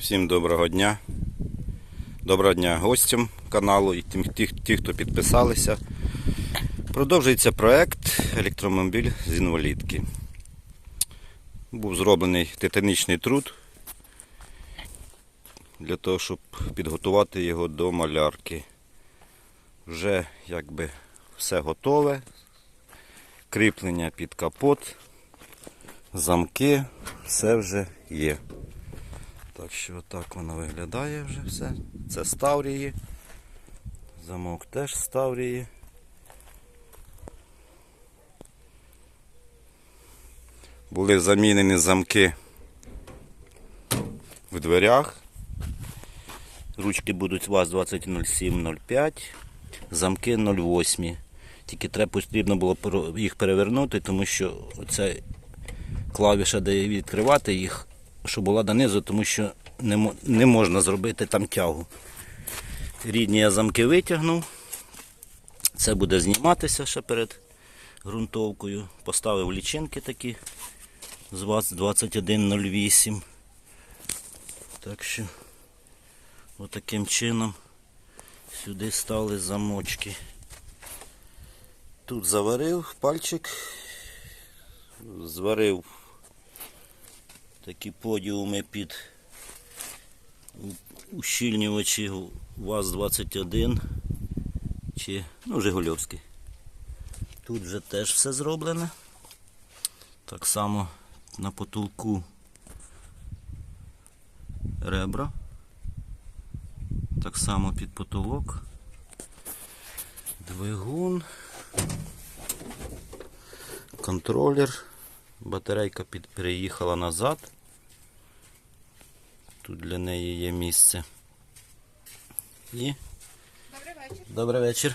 Всім доброго дня. Доброго дня гостям каналу і тим, ті, ті, хто підписалися. Продовжується проект електромобіль з інвалідки. Був зроблений титанічний труд для того, щоб підготувати його до малярки. Вже якби все готове. Кріплення під капот, замки, все вже є. Так що так воно виглядає вже все. Це з Таврії. Замок теж з Таврії. Були замінені замки в дверях. Ручки будуть у вас 2007-05, замки 08. Тільки треба потрібно було їх перевернути, тому що оця клавіша, де відкривати їх, щоб була донизу, тому що не, не можна зробити там тягу. Рідні я замки витягнув. Це буде зніматися ще перед ґрунтовкою. Поставив лічинки такі з вас 2108. Так що отаким чином сюди стали замочки. Тут заварив пальчик, зварив такі подіуми під ущільнювачі ВАЗ-21 чи ну, Жигульовський. Тут вже теж все зроблене. Так само на потолку ребра. Так само під потолок. Двигун. Контролер. Батарейка під, переїхала назад. Тут для неї є місце. І Добрий вечір. добрий вечір.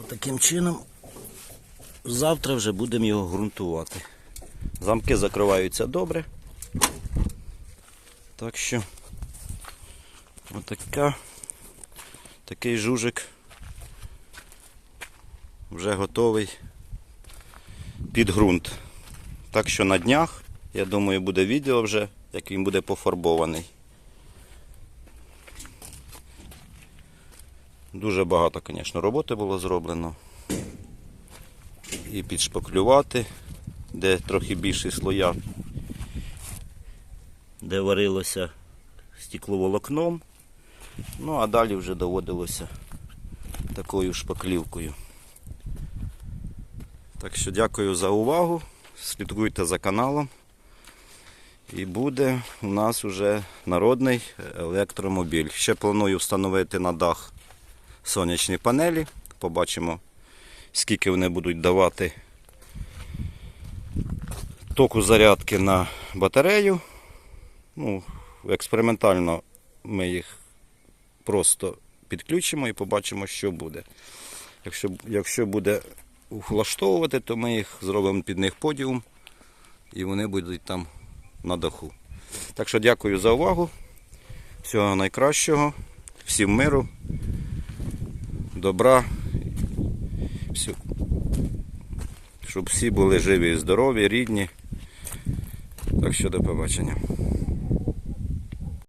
Отаким чином завтра вже будемо його ґрунтувати. Замки закриваються добре. Так що отака, такий жужик вже готовий під ґрунт. Так що на днях, я думаю, буде відео вже, як він буде пофарбований. Дуже багато, звісно, роботи було зроблено. І підшпаклювати, де трохи більші слоя, де варилося стекловолокном. Ну, а далі вже доводилося такою шпаклівкою. Так що дякую за увагу. Слідкуйте за каналом. І буде у нас вже народний електромобіль. Ще планую встановити на дах сонячні панелі. Побачимо, скільки вони будуть давати току зарядки на батарею. Ну, експериментально ми їх просто підключимо і побачимо, що буде. Якщо, якщо буде влаштовувати, то ми їх зробимо під них подіум і вони будуть там на даху. Так що дякую за увагу. Всього найкращого, всім миру добра, щоб всі були живі і здорові, рідні. Так що до побачення.